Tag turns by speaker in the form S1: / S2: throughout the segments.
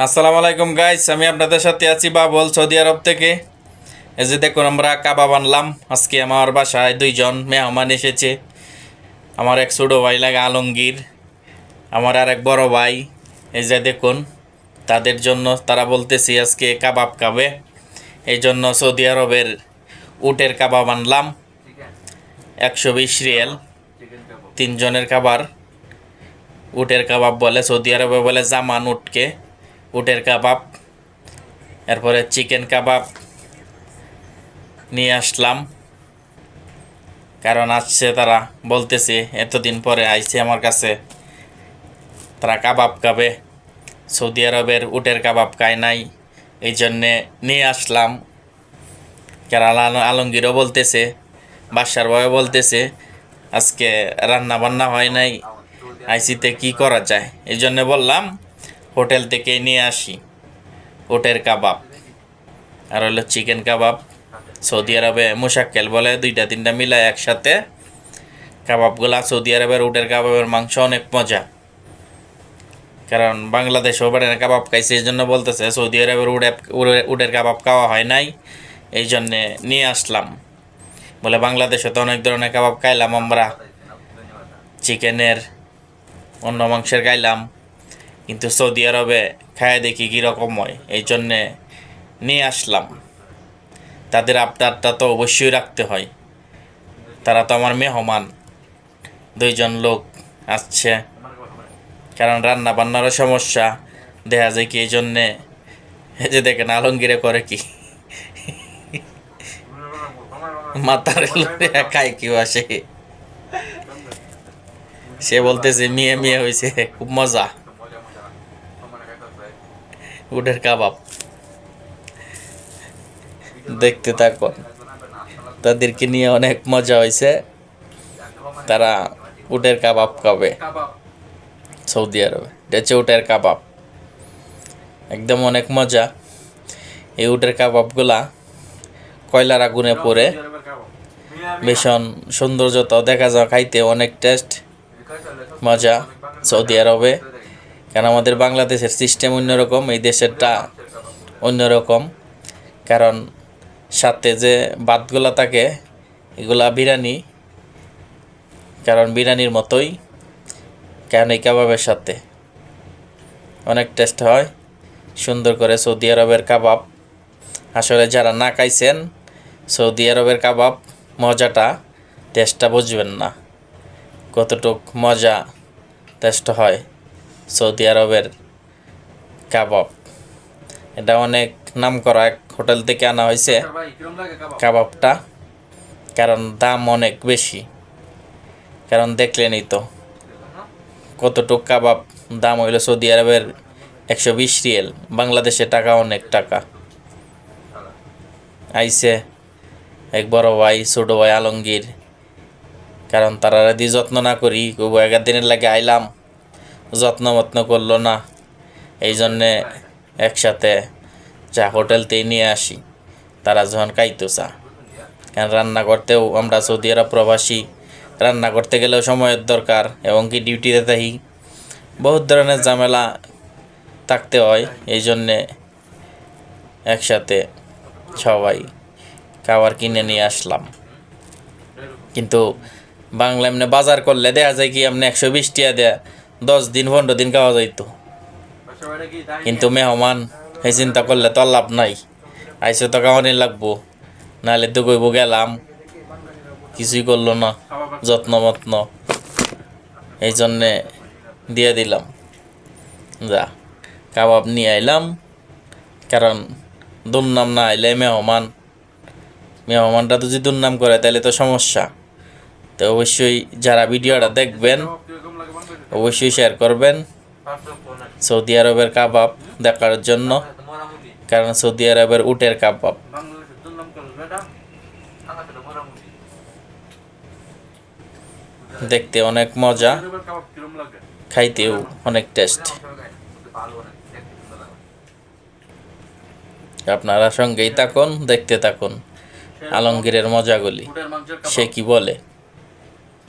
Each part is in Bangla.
S1: আসসালামু আলাইকুম গাইস আমি আপনাদের সাথে আছি বাবল, সৌদি আরব থেকে। এই যে দেখুন, আমরা কাবাব আনলাম। আজকে আমার বাসায় দুইজন মেহমান এসেছে। আমার এক ছোটো ভাই লাগে আলমগীর, আমার আর এক বড় ভাই। এই যে দেখুন, তাদের জন্য তারা বলতেছি আজকে কাবাব খাবে। এই জন্য সৌদি আরবের উটের কাবাব আনলাম। একশো বিশ রিয়াল, তিনজনের খাবার। উটের কাবাব বলে, সৌদি আরবে বলে জামান উটকে। উটের কাবাব, এরপরে চিকেন কাবাব নিয়ে আসলাম। কারণ আসছে তারা বলতেছে, এতদিন পরে আইছে আমার কাছে। তারা কাবাব খাবে। সৌদি আরবের উটের কাবাব খায় নাই। এই জন্যে নিয়ে আসলাম। কারণ আল- আলমগীরও বলতেছে বাসার বয় বলতেছে, আজকে রান্না বান্না হয় নাই। আইসিতে কি করা যায়? এই জন্যে বললাম হোটেল থেকে নিয়ে আসি। ওটের কাবাব। আর হলো চিকেন কাবাব। সৌদি আরবে মুশাক্কেল বলে, দুইটা তিনটা মিলায় একসাথে কাবাবগুলা। সৌদি আরবের উটের কাবাবের মাংস অনেক মজা। কারণ বাংলাদেশেও বেড়ে কাবাব খাইছে এই জন্য বলতেছে, সৌদি আরবের উড়ে উটের কাবাব খাওয়া হয় নাই, এই জন্যে নিয়ে আসলাম। বলে, বাংলাদেশে তো অনেক ধরনের কাবাব খাইলাম আমরা। চিকেনের অন্য মাংসের খাইলাম। কিন্তু সৌদি আরবে খায় দেখি কীরকম হয়, এই জন্যে নিয়ে আসলাম। তাদের আবদারটা তো অবশ্যই রাখতে হয়। তারা তো আমার মেহমান। দুইজন লোক আসছে। কারণ রান্না বান্নারও সমস্যা। দেখা যায় কি, এই জন্যে যে দেখেন আলমগীরে করে কি। মাথার খায় কেউ আসে। সে বলতেছে, মিয়ে মিয়ে হয়েছে খুব মজা। উটের কাবাব। দেখতে থাকুন তাদেরকে নিয়ে অনেক মজা হয়েছে। তারা উটের কাবাব খাবে। সৌদি আরবে। এটা হচ্ছে উটের কাবাব। একদম অনেক মজা। এই উটের কাবাবগুলা কয়লার আগুনে পরে ভীষণ সৌন্দর্যতা। দেখা যায় খাইতে অনেক টেস্ট মজা। সৌদি আরবে। কারণ আমাদের বাংলাদেশের সিস্টেম অন্যরকম, এই দেশেরটা অন্যরকম। কারণ সাথে যে ভাতগুলা থাকে, এগুলা বিরিয়ানি কারণ বিরিয়ানির মতোই, কারণ এই কাবাবের সাথে। অনেক টেস্ট হয়। সুন্দর করে সৌদি আরবের কাবাব। আসলে যারা না খাইছেন, সৌদি আরবের কাবাব মজাটা টেস্টটা বুঝবেন না। কতটুক মজা টেস্ট হয়। সৌদি আরবের কাবাব। এটা অনেক নাম করা এক হোটেল থেকে আনা হয়েছে কাবাবটা? কারণ দাম অনেক বেশি। কারণ দেখলেনই তো। কতটুক কাবাব দাম হইল সৌদি আরবের একশো বিশ রিয়েল বাংলাদেশে টাকা অনেক টাকা। আইসে এক বড় ভাই ছোট ভাই আলমগীর। কারণ তারা যদি যত্ন না করি দিনের লাগে আইলাম। যত্ন মত্ন করল না। এই জন্যে একসাথে চা হোটেলতেই নিয়ে আসি। তারা যখন খাইতো চা। কারণ রান্না করতেও আমরা সৌদি আরব প্রবাসী। রান্না করতে গেলেও সময়ের দরকার এবং কি ডিউটিতে থাকি। বহুত ধরনের ঝামেলা থাকতে হয়। এই জন্যে একসাথে সবাই খাবার কিনে নিয়ে আসলাম। কিন্তু বাংলা এমনি বাজার করলে দেখা যায় কি এমনি একশো বিশ টিয়া দেয়া দশ দিন, পনেরো দিন খাওয়া যাইতো। কিন্তু মেহমান সেই চিন্তা করলে তো লাভ নাই। আইসে তো খাওয়ানি লাগবো। নাহলে তো কইব গেলাম। কিছুই করল না, যত্ন মত্ন। এই জন্যে দিয়ে দিলাম। যা, কাবাব নিয়ে আইলাম। কারণ দুর্নাম না আইলে মেহমান মেহমানটা তো যদি দুর্নাম করে, তাহলে তো সমস্যা। তো অবশ্যই যারা ভিডিওটা দেখবেন অবশ্যই শেয়ার করবেন। সৌদি আরবের কাবাব দেখার জন্য, কারণ সৌদি আরবের উটের কাবাব। দেখতে অনেক মজা, খাইতেও অনেক টেস্ট আপনারা সঙ্গেই থাকুন, দেখতে থাকুন, আলমগীরের মজাগুলি। সে কি বলে?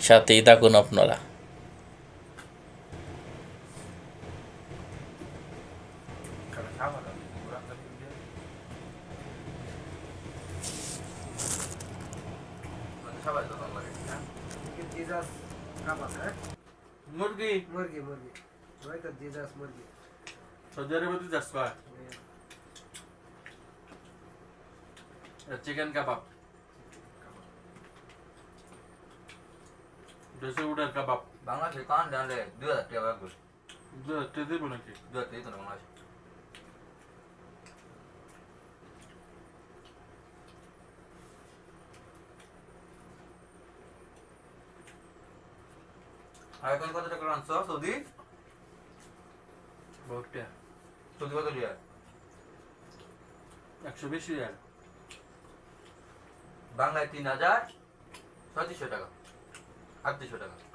S1: সাথেই থাকুন আপনারা
S2: খাবার দাও পুরান দামি দিয়ে
S3: মানে সবাই দোকান
S4: করে জিজাস কাপ আছে হ্যাঁ?
S2: মুরগি?
S4: মুরগি মুরগি। ওই তো জিজাস মুরগি।
S2: সৌদি আরবে তো যাস কয়? চিকেন কাবাব দেশে উডার কাবাব
S3: বাংলাদেশে কান জানলে দু হাজার টাকা দু
S2: হাজার টাকা দেবো নাকি?
S3: দু হাজার টাকা বাংলাদেশে। এখন কত টাকার আনছো সৌদি?
S2: বহুটা
S3: সৌদি কত রিয়াল?
S2: একশো বিশ রিয়াল।
S3: বাংলায় তিন হাজার ছত্রিশশো টাকা। আটত্রিশশো টাকা।